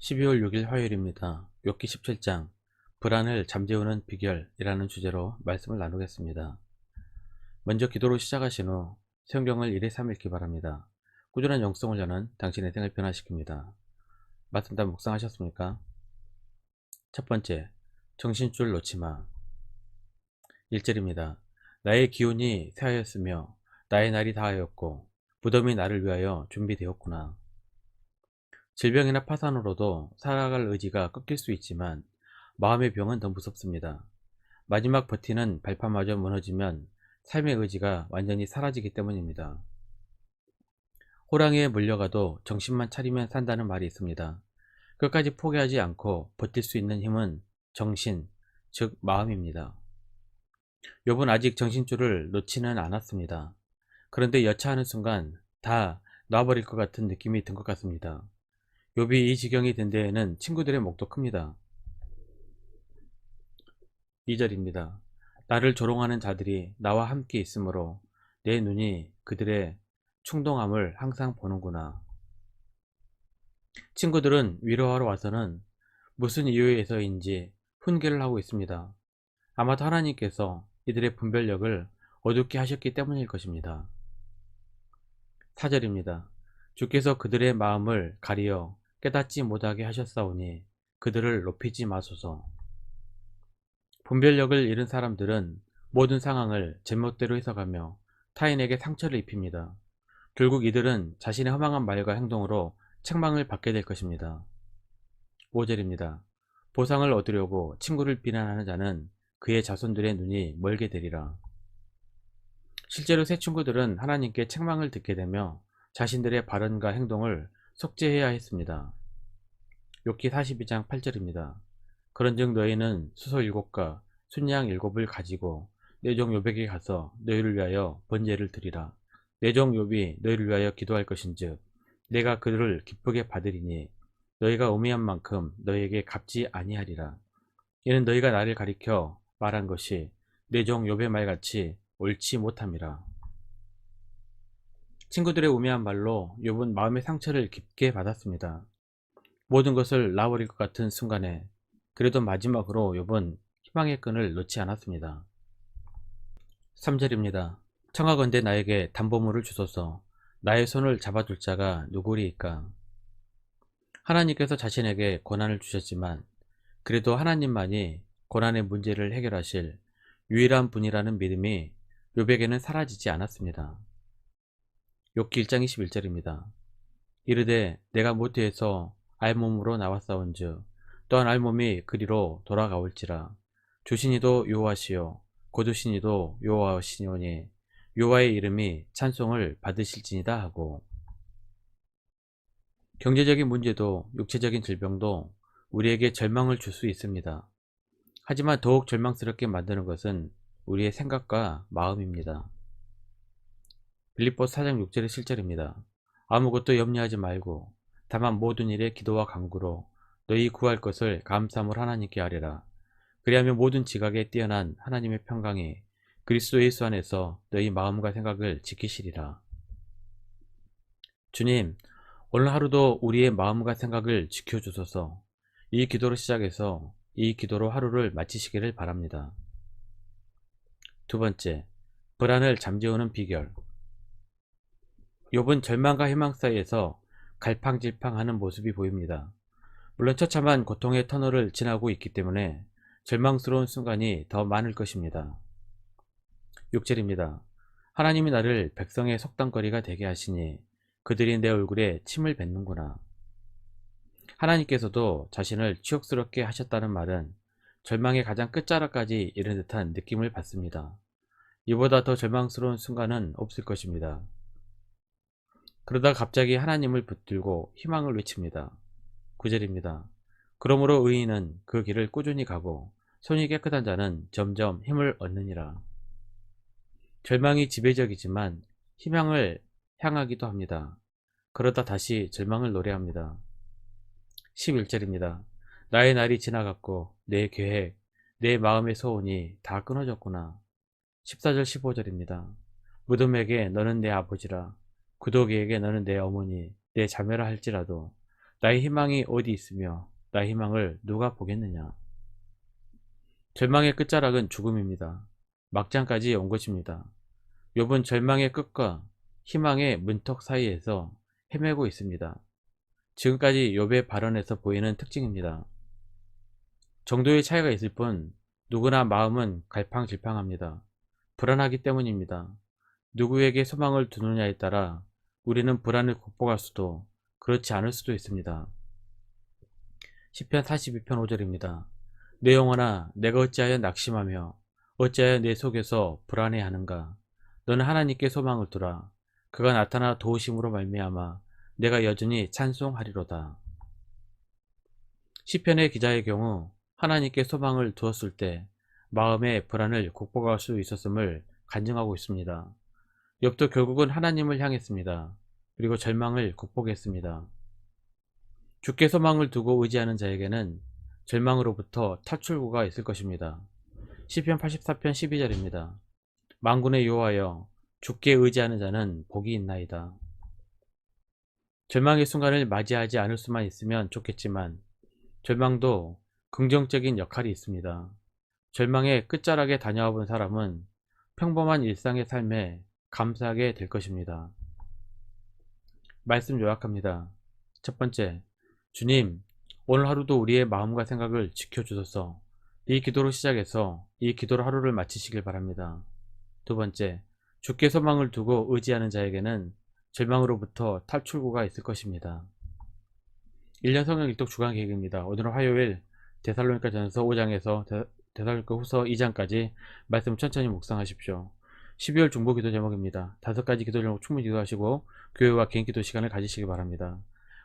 12월 6일 화요일입니다. 욥기 17장 불안을 잠재우는 비결이라는 주제로 말씀을 나누겠습니다. 먼저 기도로 시작하신 후 성경을 1에 3 읽기 바랍니다. 꾸준한 영성을 여는 당신의 생을 변화시킵니다. 말씀 다 묵상하셨습니까? 첫 번째, 정신줄 놓지 마 1절입니다. 나의 기운이 새하였으며 나의 날이 다하였고 무덤이 나를 위하여 준비되었구나. 질병이나 파산으로도 살아갈 의지가 꺾일 수 있지만 마음의 병은 더 무섭습니다. 마지막 버티는 발판마저 무너지면 삶의 의지가 완전히 사라지기 때문입니다. 호랑이에 물려가도 정신만 차리면 산다는 말이 있습니다. 끝까지 포기하지 않고 버틸 수 있는 힘은 정신, 즉 마음입니다. 욥은 아직 정신줄을 놓지는 않았습니다. 그런데 여차하는 순간 다 놔버릴 것 같은 느낌이 든 것 같습니다. 욥이 이 지경이 된 데에는 친구들의 목도 큽니다. 2절입니다. 나를 조롱하는 자들이 나와 함께 있으므로 내 눈이 그들의 충동함을 항상 보는구나. 친구들은 위로하러 와서는 무슨 이유에서인지 훈계를 하고 있습니다. 아마도 하나님께서 이들의 분별력을 어둡게 하셨기 때문일 것입니다. 4절입니다. 주께서 그들의 마음을 가리어 깨닫지 못하게 하셨사오니 그들을 높이지 마소서. 분별력을 잃은 사람들은 모든 상황을 제멋대로 해석하며 타인에게 상처를 입힙니다. 결국 이들은 자신의 허망한 말과 행동으로 책망을 받게 될 것입니다. 5절입니다. 보상을 얻으려고 친구를 비난하는 자는 그의 자손들의 눈이 멀게 되리라. 실제로 새 친구들은 하나님께 책망을 듣게 되며 자신들의 발언과 행동을 속죄해야 했습니다. 욥기 42장 8절입니다. 그런즉 너희는 수소 일곱과 순양 일곱을 가지고 내종 욥에게 가서 너희를 위하여 번제를 드리라. 내종 욥이 너희를 위하여 기도할 것인즉 내가 그들을 기쁘게 받으리니 너희가 우매한 만큼 너희에게 갚지 아니하리라. 이는 너희가 나를 가리켜 말한 것이 내종 욥의 말같이 옳지 못함이라. 친구들의 우매한 말로 욥은 마음의 상처를 깊게 받았습니다. 모든 것을 놔버릴 것 같은 순간에 그래도 마지막으로 욥은 희망의 끈을 놓지 않았습니다. 3절입니다. 청하건대 나에게 담보물을 주소서 나의 손을 잡아줄 자가 누구리이까 하나님께서 자신에게 고난을 주셨지만 그래도 하나님만이 고난의 문제를 해결하실 유일한 분이라는 믿음이 욥에게는 사라지지 않았습니다. 욥기 1장 21절입니다. 이르되 내가 모태에서 알몸으로 나왔사온즉 또한 알몸이 그리로 돌아가올지라 주신이도 여호와시요 고두신이도 여호와시오니 여호와의 이름이 찬송을 받으실지니다 하고 경제적인 문제도 육체적인 질병도 우리에게 절망을 줄 수 있습니다. 하지만 더욱 절망스럽게 만드는 것은 우리의 생각과 마음입니다. 빌립보 4장 6절의 실절입니다. 아무것도 염려하지 말고 다만 모든 일에 기도와 간구로 너희 구할 것을 감사함을 하나님께 아뢰라. 그리하면 모든 지각에 뛰어난 하나님의 평강이 그리스도 예수 안에서 너희 마음과 생각을 지키시리라. 주님, 오늘 하루도 우리의 마음과 생각을 지켜주소서 이 기도로 시작해서 이 기도로 하루를 마치시기를 바랍니다. 두 번째, 불안을 잠재우는 비결 욥은 절망과 희망 사이에서 갈팡질팡하는 모습이 보입니다. 물론 처참한 고통의 터널을 지나고 있기 때문에 절망스러운 순간이 더 많을 것입니다. 6절입니다. 하나님이 나를 백성의 속담거리가 되게 하시니 그들이 내 얼굴에 침을 뱉는구나. 하나님께서도 자신을 치욕스럽게 하셨다는 말은 절망의 가장 끝자락까지 이른 듯한 느낌을 받습니다. 이보다 더 절망스러운 순간은 없을 것입니다. 그러다 갑자기 하나님을 붙들고 희망을 외칩니다. 9절입니다. 그러므로 의인은 그 길을 꾸준히 가고 손이 깨끗한 자는 점점 힘을 얻느니라. 절망이 지배적이지만 희망을 향하기도 합니다. 그러다 다시 절망을 노래합니다. 11절입니다. 나의 날이 지나갔고 내 계획, 내 마음의 소원이 다 끊어졌구나. 14절 15절입니다. 무덤에게 너는 내 아버지라 구독이에게 너는 내 어머니, 내 자매라 할지라도 나의 희망이 어디 있으며 나의 희망을 누가 보겠느냐. 절망의 끝자락은 죽음입니다. 막장까지 온 것입니다. 욥은 절망의 끝과 희망의 문턱 사이에서 헤매고 있습니다. 지금까지 욥의 발언에서 보이는 특징입니다. 정도의 차이가 있을 뿐 누구나 마음은 갈팡질팡합니다. 불안하기 때문입니다. 누구에게 소망을 두느냐에 따라 우리는 불안을 극복할 수도 그렇지 않을 수도 있습니다. 10편 42편 5절입니다. 내 영혼아 내가 어찌하여 낙심하며 어찌하여 내 속에서 불안해하는가 너는 하나님께 소망을 두라 그가 나타나 도우심으로 말미암아 내가 여전히 찬송하리로다. 시편의 기자의 경우 하나님께 소망을 두었을 때 마음의 불안을 극복할 수 있었음을 간증하고 있습니다. 욥도 결국은 하나님을 향했습니다. 그리고 절망을 극복했습니다. 주께 소망을 두고 의지하는 자에게는 절망으로부터 탈출구가 있을 것입니다. 시편 84편 12절입니다. 만군의 여호와여 주께 의지하는 자는 복이 있나이다. 절망의 순간을 맞이하지 않을 수만 있으면 좋겠지만 절망도 긍정적인 역할이 있습니다. 절망의 끝자락에 다녀와 본 사람은 평범한 일상의 삶에 감사하게 될 것입니다. 말씀 요약합니다. 첫 번째, 주님, 오늘 하루도 우리의 마음과 생각을 지켜주소서 이 기도로 시작해서 이 기도로 하루를 마치시길 바랍니다. 두 번째, 주께 소망을 두고 의지하는 자에게는 절망으로부터 탈출구가 있을 것입니다. 1년 성경 일독 주간 계획입니다. 오늘은 화요일 데살로니가 전서 5장에서 데살로니가 후서 2장까지 말씀 천천히 묵상하십시오. 12월 중보 기도 제목입니다. 다섯 가지 기도 제목 충분히 기도하시고 교회와 개인 기도 시간을 가지시기 바랍니다.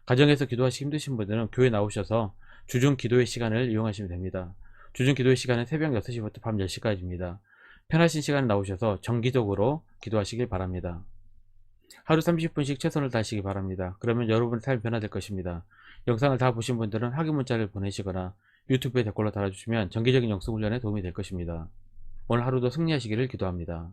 가정에서 기도하시기 힘드신 분들은 교회 나오셔서 주중 기도의 시간을 이용하시면 됩니다. 주중 기도의 시간은 새벽 6시부터 밤 10시까지입니다. 편하신 시간에 나오셔서 정기적으로 기도하시길 바랍니다. 하루 30분씩 최선을 다하시기 바랍니다. 그러면 여러분의 삶이 변화될 것입니다. 영상을 다 보신 분들은 확인 문자를 보내시거나 유튜브에 댓글로 달아주시면 정기적인 영성 훈련에 도움이 될 것입니다. 오늘 하루도 승리하시기를 기도합니다.